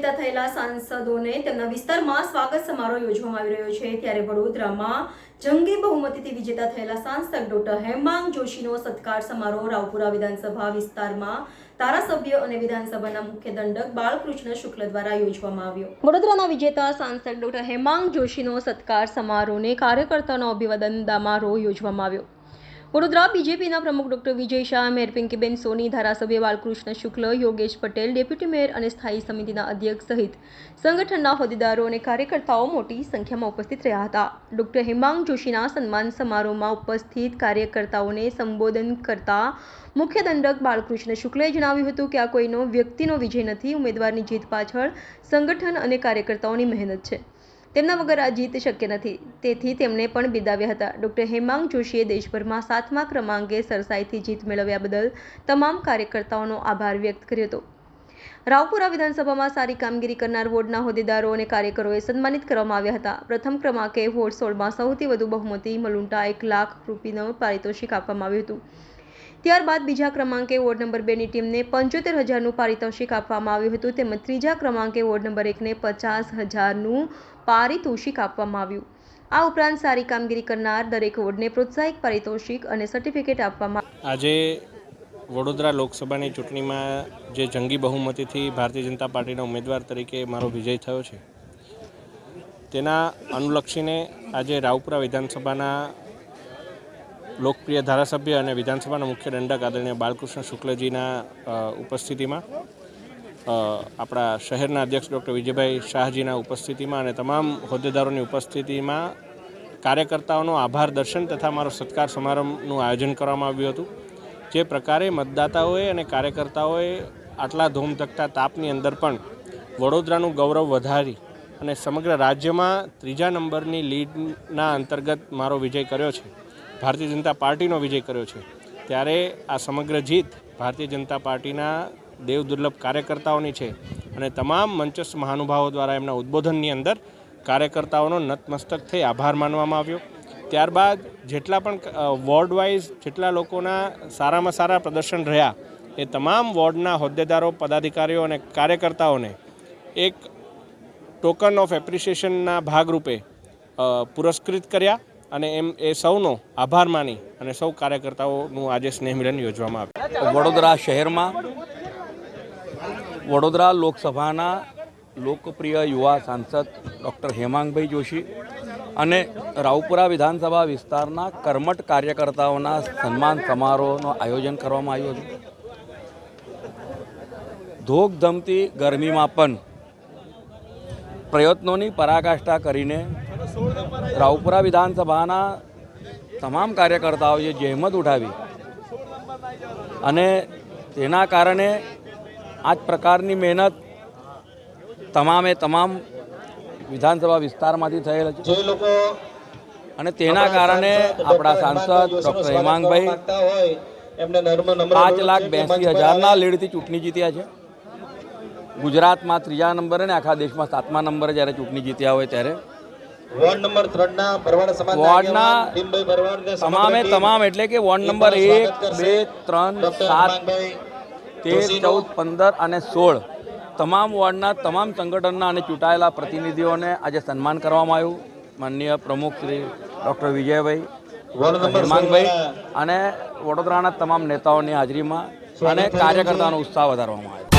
વિજેતા થયેલા સાંસદોને તેમના વિસ્તારમાં સ્વાગત સમારોહ યોજવામાં આવી રહ્યો છે. ત્યારે વડોદરામાં જંગી બહુમતીથી વિજેતા થયેલા સાંસદ ડોક્ટર હેમાંગ જોશીનો સત્કાર સમારોહ રાવપુરા વિધાનસભા વિસ્તારમાં ધારાસભ્ય અને વિધાનસભાના મુખ્ય દંડક બાળકૃષ્ણ શુક્લ દ્વારા યોજવામાં આવ્યો. વડોદરાના વિજેતા સાંસદ ડોક્ટર હેમાંગ જોશીનો સત્કાર સમારોહને કાર્યકર્તાઓનો અભિવાદન સમારોહ યોજવામાં આવ્યો. વડોદરા બીજેપીના પ્રમુખ ડોક્ટર વિજય શાહ, મેયર પિંકીબેન સોની, ધારાસભ્ય બાલકૃષ્ણ શુક્લ, યોગેશ પટેલ, ડેપ્યુટી મેયર અને સ્થાયી સમિતિના અધ્યક્ષ સહિત સંગઠનના હોદ્દેદારો અને કાર્યકર્તાઓ મોટી સંખ્યામાં ઉપસ્થિત રહ્યા હતા. ડોક્ટર હેમાંગ જોશીના સન્માન સમારોહમાં ઉપસ્થિત કાર્યકર્તાઓને સંબોધન કરતા મુખ્ય દંડક બાલકૃષ્ણ શુક્લએ જણાવ્યું હતું કે આ કોઈનો વ્યક્તિનો વિજય નથી, ઉમેદવારની જીત પાછળ સંગઠન અને કાર્યકર્તાઓની મહેનત છે. તેમના વગર આ જીત શક્ય નથી. તેથી તેમને પણ બિદાવ્યા હતા. ડૉક્ટર હેમાંગ જોશીએ દેશભરમાં સાતમા ક્રમાંકે સરસાઈથી જીત મેળવ્યા બદલ તમામ કાર્યકર્તાઓનો આભાર વ્યક્ત કર્યો હતો. રાવપુરા વિધાનસભામાં સારી કામગીરી કરનાર વોર્ડના હોદ્દેદારો અને કાર્યકરોએ સન્માનિત કરવામાં આવ્યા હતા. પ્રથમ ક્રમાંકે વોર્ડ સોળમાં સૌથી વધુ બહુમતી મલુંટા એક લાખ રૂપિયાનો પારિતોષિક આપવામાં આવ્યું હતું. ત્યારબાદ બીજા ક્રમાંકે વોર્ડ નંબર બેની ટીમને પંચોતેર હજારનું પારિતોષિક આપવામાં આવ્યું હતું. તેમજ ત્રીજા ક્રમાંકે વોર્ડ નંબર એકને પચાસ હજારનું પારિતોષિક આપવામાં આવ્યું. આ ઉપરાંત સારી કામગીરી કરનાર દરેક વોર્ડને પ્રોત્સાહિત, પારિતોષિક અને સર્ટિફિકેટ આપવામાં આજે વડોદરા લોકસભાની ચૂંટણીમાં જે જંગી બહુમતીથી ભારતીય જનતા પાર્ટીના ઉમેદવાર તરીકે મારો વિજય થયો છે, તેના અનુલક્ષીને આજે રાવપુરા વિધાનસભાના લોકપ્રિય ધારાસભ્ય અને વિધાનસભાના મુખ્ય દંડક આદરણીય બાલકૃષ્ણ શુક્લજીના ઉપસ્થિતિમાં આપણા શહેરના અધ્યક્ષ ડૉક્ટર વિજયભાઈ શાહજીના ઉપસ્થિતિમાં અને તમામ હોદ્દેદારોની ઉપસ્થિતિમાં કાર્યકર્તાઓનો આભાર દર્શન તથા મારો સત્કાર સમારંભનું આયોજન કરવામાં આવ્યું હતું. જે પ્રકારે મતદાતાઓએ અને કાર્યકર્તાઓએ આટલા ધૂમધકતા તાપની અંદર પણ વડોદરાનું ગૌરવ વધારી અને સમગ્ર રાજ્યમાં ત્રીજા નંબરની લીડના અંતર્ગત મારો વિજય કર્યો છે. ભારતીય જનતા પાર્ટીનો વિજય કર્યો છે. ત્યારે આ સમગ્ર જીત ભારતીય જનતા પાર્ટીના દેવ દુર્લભ કાર્યકર્તાઓની છે અને તમામ મંચસ્થ મહાનુભાવો દ્વારા એમના ઉદ્બોધનની અંદર કાર્યકર્તાઓનો નતમસ્તક થઈ આભાર માનવામાં આવ્યો. ત્યારબાદ જેટલા પણ વોર્ડ વાઇઝ જેટલા લોકોના સારામાં સારા પ્રદર્શન રહ્યા, એ તમામ વોર્ડના હોદ્દેદારો, પદાધિકારીઓ અને કાર્યકર્તાઓને એક ટોકન ઓફ એપ્રિસિએશનના ભાગરૂપે પુરસ્કૃત કર્યા અને એમ, એ સૌનો આભાર માની અને સૌ કાર્યકર્તાઓનું આજે સ્નેહ મિલન યોજવામાં આવ્યું. વડોદરા શહેરમાં વડોદરા લોકસભાના લોકપ્રિય યુવા સાંસદ ડૉક્ટર હેમાંગભાઈ જોશી અને રાવપુરા વિધાનસભા વિસ્તારના કર્મઠ કાર્યકર્તાઓના સન્માન સમારોહનું આયોજન કરવામાં આવ્યું હતું. ધોકધમતી ગરમીમાં પણ પ્રયત્નોની પરાકાષ્ઠા કરીને રાવપુરા વિધાનસભાના તમામ કાર્યકર્તાઓએ જહેમત ઉઠાવી અને તેના કારણે આ જ પ્રકારની મહેનત તમામે તમામ વિધાનસભા વિસ્તારમાંથી થયેલ છે. અને તેના કારણે આપણા સાંસદ ડૉક્ટર હેમાંગભાઈ પાંચ લાખ બેસી હજારના લીડથી ચૂંટણી જીત્યા છે. ગુજરાતમાં ત્રીજા નંબરે અને આખા દેશમાં સાતમા નંબરે જ્યારે ચૂંટણી જીત્યા હોય ત્યારે વોર્ડ નંબર ત્રણ ભરવાડ સમાજના વોર્ડના તમામે તમામ એટલે કે વોર્ડ નંબર એક બે ત્રણ સાત તેર ચૌદ પંદર અને સોળ તમામ વોર્ડના તમામ સંગઠનના અને ચૂંટાયેલા પ્રતિનિધિઓને આજે સન્માન કરવામાં આવ્યું. માનનીય પ્રમુખ શ્રી ડૉક્ટર વિજયભાઈ હેમાંગભાઈ અને વડોદરાના તમામ નેતાઓની હાજરીમાં અને કાર્યકર્તાનો ઉત્સાહ વધારવામાં આવ્યો.